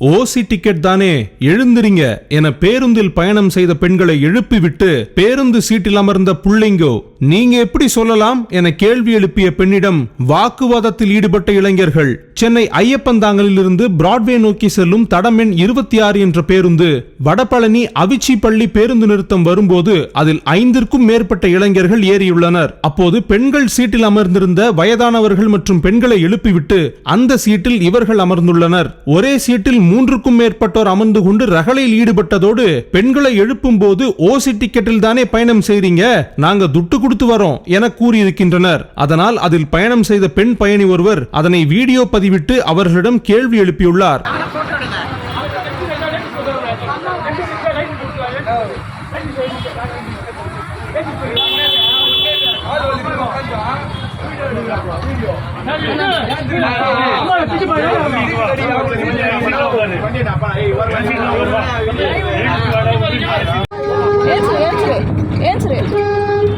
ஓசி ticket தானே எழுந்திரிங்க என பேருந்தில் பயணம் செய்த பெண்களை எழுப்பிவிட்டு பேருந்து சீட்டில் அமர்ந்த புள்ளைங்கோ நீங்க எப்படி சொல்லலாம் என கேள்வி எழுப்பிய பெண்ணிடம் வாக்குவாதத்தில் ஈடுபட்ட இளைஞர்கள் சென்னை ஐயப்பந்தாங்கலிலிருந்து பிராட்வே நோக்கி செல்லும் தடம் எண் இருபத்தி ஆறு என்ற பேருந்து வடபழனி அவிச்சி பள்ளி பேருந்து நிறுத்தம் வரும்போது அதில் ஐந்திற்கும் மேற்பட்ட இளைஞர்கள் ஏறியுள்ளனர். அப்போது பெண்கள் சீட்டில் அமர்ந்திருந்த வயதானவர்கள் மற்றும் பெண்களை எழுப்பிவிட்டு அந்த சீட்டில் இவர்கள் அமர்ந்துள்ளனர். ஒரே சீட்டில் மூன்றுக்கும் மேற்பட்டோர் அமர்ந்து கொண்டு ரகளையில் ஈடுபட்டதோடு பெண்களை எழுப்பும் போது ஓசி டிக்கெட்டில் தானே பயணம் செய்றீங்க? நாங்க துட்டு கொடுத்து வரோம் என கூறியிருக்கின்றனர். அதனால் அதில் பயணம் செய்த பெண் பயணி ஒருவர் அதனை வீடியோ பதிவிட்டு அவர்களிடம் கேள்வி எழுப்பியுள்ளார். வீடியோ ஏன்சுரு ஏன்சுரு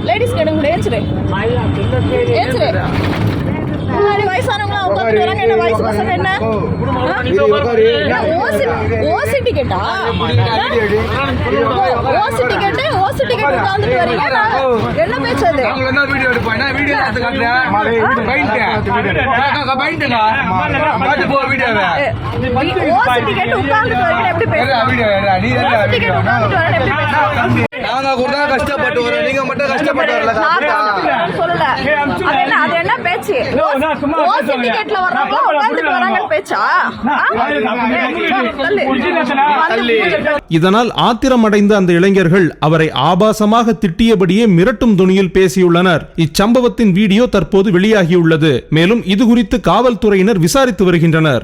லேடிஸ் கேடுங்க ஏன்சுரு ஏன்சுரு முன்னாடி வயசானவங்களா உட்காந்துட்டு வராங்க என்ன வயசு பசங்க என்ன என்ன, ஓசி ஓசி டிக்கெட்டா ஓசி டிக்கெட்டு ஓசி டிக்கெட் உட்காந்துட்டு வரீங்க நான் அது நாங்க வீடியோ எடுப்போம்? என்ன வீடியோ எடுத்து காட்டுறேன் பைண்ட் காட்டு போ வீடியோவை ஓசி டிக்கெட் உட்காந்துட்டு வரீங்க எப்படி பேசுறீங்க வீடியோ நீ எப்படி பேசுறீங்க நாங்க கூட கஷ்டப்பட்டு வரோம். நீங்க மட்டும் கஷ்டப்பட்டு வரல நான் சொல்லல. அது என்ன அது டிக்கெட்ல வராங்கன்னு பேச்சா? இதனால் ஆத்திரமடைந்த அந்த இளைஞர்கள் அவரை ஆபாசமாக திட்டியபடியே மிரட்டும் துணியில் பேசியுள்ளனர். இச்சம்பவத்தின் வீடியோ தற்போது வெளியாகியுள்ளது. மேலும் இது குறித்து காவல்துறையினர் விசாரித்து வருகின்றனர்.